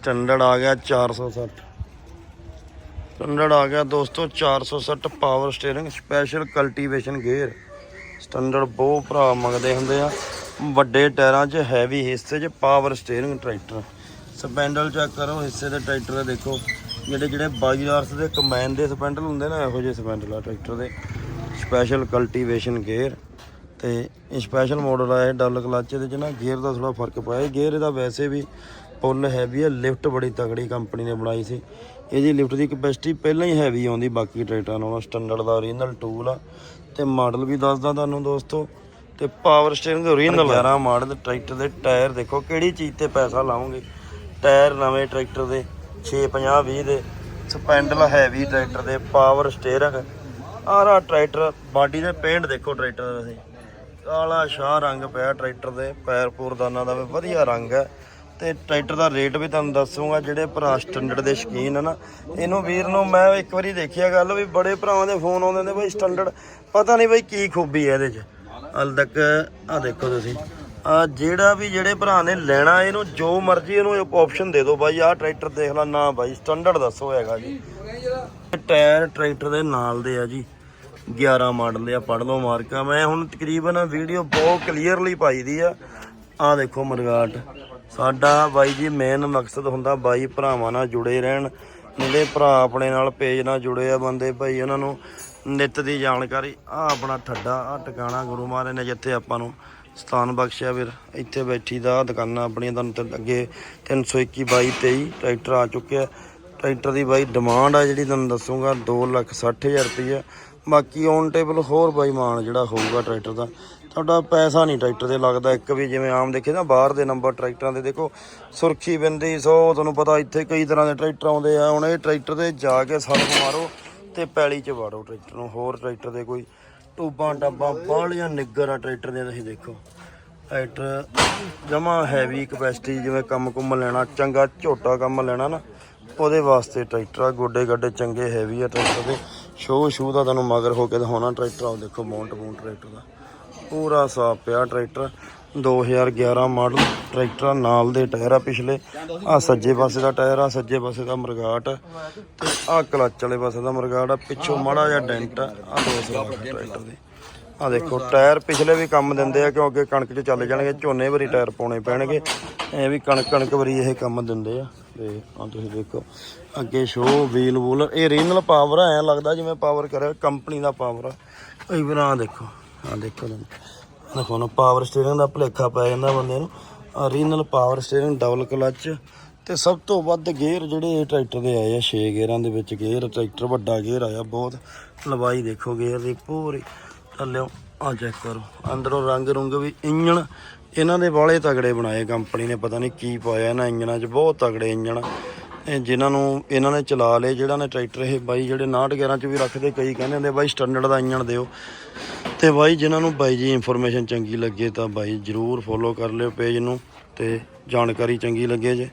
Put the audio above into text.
Standard ਆ ਗਿਆ 460 standard ਆ ਗਿਆ ਦੋਸਤੋ 460 power steering special cultivation gear standard ਬਹੁਤ ਭਰਾ ਮੰਗਦੇ ਹੁੰਦੇ ਆ। ਵੱਡੇ ਟਾਇਰਾਂ 'ਚ ਹੈਵੀ ਹਿੱਸੇ 'ਚ power steering tractor spindle check ਕਰੋ, ਹਿੱਸੇ ਦੇ ਟਰੈਕਟਰ ਦੇ ਦੇਖੋ। ਜਿਹੜੇ ਜਿਹੜੇ 22 ਹਾਰਸ ਦੇ ਕੰਬਾਈਨ ਦੇ ਸਪੈਂਡਲ ਹੁੰਦੇ ਨਾ, ਇਹੋ ਜਿਹੇ ਸਪੈਂਡਲ ਆ ਟਰੈਕਟਰ ਦੇ। ਸਪੈਸ਼ਲ ਕਲਟੀਵੇਸ਼ਨ ਗੇਅਰ ਤੇ ਇਹ ਸਪੈਸ਼ਲ ਮਾਡਲ ਆ ਇਹ ਡਬਲ ਕਲਚ ਦੇ ਚ ਨਾ ਗੇਅਰ ਦਾ ਥੋੜਾ ਫ਼ਰਕ ਪਾਇਆ ਗੇਅਰ ਇਹਦਾ ਵੈਸੇ ਵੀ ਫੁੱਲ ਹੈਵੀ ਹੈ ਲਿਫਟ ਬੜੀ ਤਗੜੀ ਕੰਪਨੀ ਨੇ ਬਣਾਈ ਸੀ। ਇਹਦੀ ਲਿਫਟ ਦੀ ਕਪੈਸਿਟੀ ਪਹਿਲਾਂ ਹੀ ਹੈਵੀ ਆਉਂਦੀ, ਬਾਕੀ ਟਰੈਕਟਰਾਂ ਨਾਲੋਂ ਸਟੈਂਡਰਡ ਦਾ ਓਰੀਜਨਲ ਟੂਲ ਆ। ਤੇ ਮਾਡਲ ਵੀ ਦੱਸਦਾ ਤੁਹਾਨੂੰ ਦੋਸਤੋ, ਤੇ power steering original 11 model tractor ਦੇ ਟਾਇਰ ਦੇਖੋ, ਕਿਹੜੀ ਚੀਜ਼ ਤੇ ਪੈਸਾ ਲਾਉਂਗੇ ਟਾਇਰ ਨਵੇਂ ਟਰੈਕਟਰ ਦੇ 650 20 ਦੇ। ਸਪੈਂਡਲ ਹੈਵੀ ਟਰੈਕਟਰ ਦੇ ਪਾਵਰ ਸਟੀਅਰਿੰਗ ਆਰਾ ਟਰੈਕਟਰ ਬਾਡੀ ਦੇ ਪੇਂਟ ਦੇਖੋ ਟਰੈਕਟਰ ਦਾ। ਕਾਲਾ ਸ਼ਾਹ ਰੰਗ ਪਿਆ ਟਰੈਕਟਰ ਦੇ, ਪੈਰ ਪੂਰਦਾਨਾ ਦਾ ਵੀ ਵਧੀਆ ਰੰਗ ਹੈ। ਤੇ ਟਰੈਕਟਰ ਦਾ ਰੇਟ ਵੀ ਤੁਹਾਨੂੰ ਦੱਸੂਗਾ, ਜਿਹੜੇ ਭਰਾ ਸਟੈਂਡਰਡ ਦੇ ਸ਼ਕੀਨ ਹਨ ਇਹਨੂੰ ਵੀਰ ਨੂੰ ਮੈਂ ਇੱਕ ਵਾਰੀ ਦੇਖਿਆ ਗੱਲ ਵੀ ਬੜੇ ਭਰਾਵਾਂ ਦੇ ਫੋਨ ਆਉਂਦੇ ਨੇ ਬਈ ਸਟੈਂਡਰਡ ਪਤਾ ਨਹੀਂ ਬਈ ਕੀ ਖੂਬੀ ਹੈ ਇਹਦੇ 'ਚ। ਹਾਲ ਤੱਕ ਆ ਦੇਖੋ ਤੁਸੀਂ ਆ ਜਿਹੜਾ ਵੀ ਜਿਹੜੇ ਭਰਾ ਨੇ ਲੈਣਾ, ਇਹਨੂੰ ਜੋ ਮਰਜ਼ੀ ਇਹਨੂੰ ਆਪਸ਼ਨ ਦੇ ਦਿਓ ਬਾਈ, ਆਹ ਟਰੈਕਟਰ ਦੇਖ ਲੈ ਨਾ ਬਾਈ ਸਟੈਂਡਰਡ ਦੱਸੋ ਹੈਗਾ ਜੀ। ਟਾਇਰ ਟਰੈਕਟਰ ਦੇ ਨਾਲ ਦੇ ਆ ਜੀ 11 ਮਾਡਲ ਆ ਪੜ ਲਓ ਮਾਰਕਾ। ਮੈਂ ਹੁਣ ਤਕਰੀਬਨ ਵੀਡੀਓ ਬਹੁਤ ਕਲੀਅਰਲੀ ਪਾਈ ਦੀ ਆ। ਆ ਦੇਖੋ ਮਰਗਾਟ। ਸਾਡਾ ਬਾਈ ਜੀ ਮੇਨ ਮਕਸਦ ਹੁੰਦਾ ਬਾਈ ਭਰਾਵਾਂ ਨਾਲ ਜੁੜੇ ਰਹਿਣ ਜਿਹੜੇ ਭਰਾ ਆਪਣੇ ਨਾਲ ਪੇਜ ਨਾਲ ਜੁੜੇ ਆ ਬੰਦੇ, ਭਾਈ ਉਹਨਾਂ ਨੂੰ ਨਿੱਤ ਦੀ ਜਾਣਕਾਰੀ ਆ ਆਪਣਾ ਠੱਡਾ ਆ ਟਿਕਾਣਾ ਗੁਰੂ ਮਹਾਰਾਜ ਨੇ ਜਿੱਥੇ ਆਪਾਂ ਨੂੰ ਸਥਾਨ ਬਖਸ਼ਿਆ ਵੀਰ, ਇੱਥੇ ਬੈਠੀ ਦਾ, ਆਹ ਦੁਕਾਨਾਂ ਆਪਣੀਆਂ ਤੁਹਾਨੂੰ ਤੇ ਅੱਗੇ 321 22 23 ਟਰੈਕਟਰ ਆ ਚੁੱਕਿਆ। ਟਰੈਕਟਰ ਦੀ ਬਾਈ ਡਿਮਾਂਡ ਆ ਜਿਹੜੀ ਤੁਹਾਨੂੰ ਦੱਸੂਗਾ 260000 ਰੁਪਏ ਬਾਕੀ ਔਨ ਟੇਬਲ ਹੋਰ ਬਾਈ ਮਾਨ ਜਿਹੜਾ ਹੋਊਗਾ ਟਰੈਕਟਰ ਦਾ। ਤੁਹਾਡਾ ਪੈਸਾ ਨਹੀਂ ਟਰੈਕਟਰ ਤੇ ਲੱਗਦਾ। ਇੱਕ ਵੀ ਜਿਵੇਂ ਆਮ ਦੇਖੇ ਨਾ, ਬਾਹਰ ਦੇ ਨੰਬਰ ਟਰੈਕਟਰਾਂ ਦੇ, ਦੇਖੋ, ਸੁਰਖੀ ਬਿੰਦੀ, ਸੋ ਤੁਹਾਨੂੰ ਪਤਾ ਇੱਥੇ ਕਈ ਤਰ੍ਹਾਂ ਦੇ ਟਰੈਕਟਰ ਆਉਂਦੇ ਆ। ਹੁਣ ਇਹ ਟਰੈਕਟਰ ਤੇ ਜਾ ਕੇ ਸੜਕ ਮਾਰੋ ਤੇ ਪੈਲੀ 'ਚ ਵਾੜੋ ਟਰੈਕਟਰ ਨੂੰ। ਹੋਰ ਟਰੈਕਟਰ ਦੇ ਕੋਈ ਟੂਬਾਂ, ਟਾਬਾਂ, ਬਾਹਲੀਆਂ ਨਿੱਗਰ ਆ ਟਰੈਕਟਰ ਦੇ ਤੁਸੀਂ ਦੇਖੋ। ਟਰੈਕਟਰ ਜਮਾ ਹੈਵੀ ਕਪੈਸਿਟੀ ਜਿਵੇਂ ਕੰਮ ਕੁੰਮ ਲੈਣਾ, ਚੰਗਾ ਝੋਟਾ ਕੰਮ ਲੈਣਾ ਨਾ, ਉਹਦੇ ਵਾਸਤੇ ਟਰੈਕਟਰ ਆ। ਗੋਡੇ ਗੱਡੇ ਚੰਗੇ ਹੈਵੀ ਆ ਟਰੈਕਟਰ ਦੇ। ਸ਼ੋ ਸ਼ੂ ਦਾ ਤੁਹਾਨੂੰ ਮਗਰ ਹੋ ਕੇ ਦਿਖਾਉਣਾ ਟਰੈਕਟਰ ਆਓ ਦੇਖੋ ਮੌਂਟ ਮੂੰਟ ਟਰੈਕਟਰ ਦਾ। ਪੂਰਾ ਸਾਫ਼ ਪਿਆ ਟਰੈਕਟਰ 2011 ਮਾਡਲ, ਟਰੈਕਟਰ ਨਾਲ ਦੇ ਟਾਇਰ ਆ ਪਿਛਲੇ। ਆ ਸੱਜੇ ਪਾਸੇ ਦਾ ਟਾਇਰ ਆ ਸੱਜੇ ਪਾਸੇ ਦਾ ਮਰਗਾਟ, ਤੇ ਆ ਕਲੱਚ ਵਾਲੇ ਪਾਸੇ ਦਾ ਮਰਗਾਟ ਆ ਪਿੱਛੋਂ ਮਾੜਾ ਜਿਹਾ ਡੈਂਟ ਆ ਆਹ ਦੋ ਟਰੈਕਟਰ ਦੇ। ਆ ਦੇਖੋ, ਟਾਇਰ ਪਿਛਲੇ ਵੀ ਕੰਮ ਦਿੰਦੇ ਆ, ਕਿਉਂ ਅੱਗੇ ਕਣਕ 'ਚ ਚੱਲ ਜਾਣਗੇ, ਝੋਨੇ ਵਾਰੀ ਟਾਇਰ ਪਾਉਣੇ ਪੈਣਗੇ। ਇਹ ਵੀ ਕਣਕ ਕਣਕ ਵਾਰੀ ਇਹ ਕੰਮ ਦਿੰਦੇ ਆ। ਤੇ ਆ ਤੁਸੀਂ ਦੇਖੋ, ਅੱਗੇ ਸ਼ੋ ਵੀਲ ਵੂਲ ਇਹ ਰੀਨਲ ਪਾਵਰ ਆ, ਐਂ ਲੱਗਦਾ ਜਿਵੇਂ ਪਾਵਰ ਕਰਿਆ ਕੰਪਨੀ ਦਾ ਪਾਵਰ ਆ। ਕਈ ਵਾਰ ਆ ਦੇਖੋ ਆ ਦੇਖੋ ਦੇਖੋ ਨਾ ਪਾਵਰ ਸਟੀਅਰਿੰਗ ਦਾ ਭੁਲੇਖਾ ਪੈ ਜਾਂਦਾ ਬੰਦੇ ਨੂੰ। ਰੀਨਲ ਪਾਵਰ ਸਟੀਅਰਿੰਗ ਡਬਲ ਕਲਚ ਤੇ ਸਭ ਤੋਂ ਵੱਧ ਗੇਅਰ ਜਿਹੜੇ ਇਹ ਟਰੈਕਟਰ ਦੇ ਆਏ ਆ 6 ਗੇਅਰਾਂ ਦੇ ਵਿੱਚ ਗੇਅਰ ਟਰੈਕਟਰ ਵੱਡਾ ਗੇਅਰ ਆਇਆ ਬਹੁਤ। ਲੰਬਾਈ ਦੇਖੋ ਗੇਅਰ ਦੀ ਪੂਰੀ। ਥੱਲਿਓ ਆ ਚੈੱਕ ਕਰੋ। ਅੰਦਰੋਂ ਰੰਗ ਰੁੰਗ ਵੀ ਇੰਜਣ ਇਹਨਾਂ ਦੇ ਬਾਲੇ ਤਗੜੇ ਬਣਾਏ ਕੰਪਨੀ ਨੇ, ਪਤਾ ਨਹੀਂ ਕੀ ਪਾਇਆ ਇਹਨਾਂ ਇੰਜਣਾਂ 'ਚ, ਬਹੁਤ ਤਗੜੇ ਇੰਜਣ। ਇਹ ਜਿਨ੍ਹਾਂ ਨੂੰ ਇਹਨਾਂ ਨੇ ਚਲਾ ਲਏ, ਜਿਹੜਾ ਨੇ ਟਰੈਕਟਰ ਇਹ ਬਾਈ ਜਿਹੜੇ 69 11 ਚ ਵੀ ਰੱਖਦੇ, ਕਈ ਕਹਿੰਦੇ ਹੁੰਦੇ ਬਾਈ ਸਟੈਂਡਰਡ ਦਾ ਇੰਜਣ ਦਿਓ। ਤੇ ਬਾਈ ਜਿਨ੍ਹਾਂ ਨੂੰ ਬਾਈ ਜੀ ਇਨਫੋਰਮੇਸ਼ਨ ਚੰਗੀ ਲੱਗੇ ਤਾਂ ਬਾਈ ਜਰੂਰ ਫੋਲੋ ਕਰ ਲਿਓ ਪੇਜ ਨੂੰ ਤੇ ਜਾਣਕਾਰੀ ਚੰਗੀ ਲੱਗੇ ਜੇ।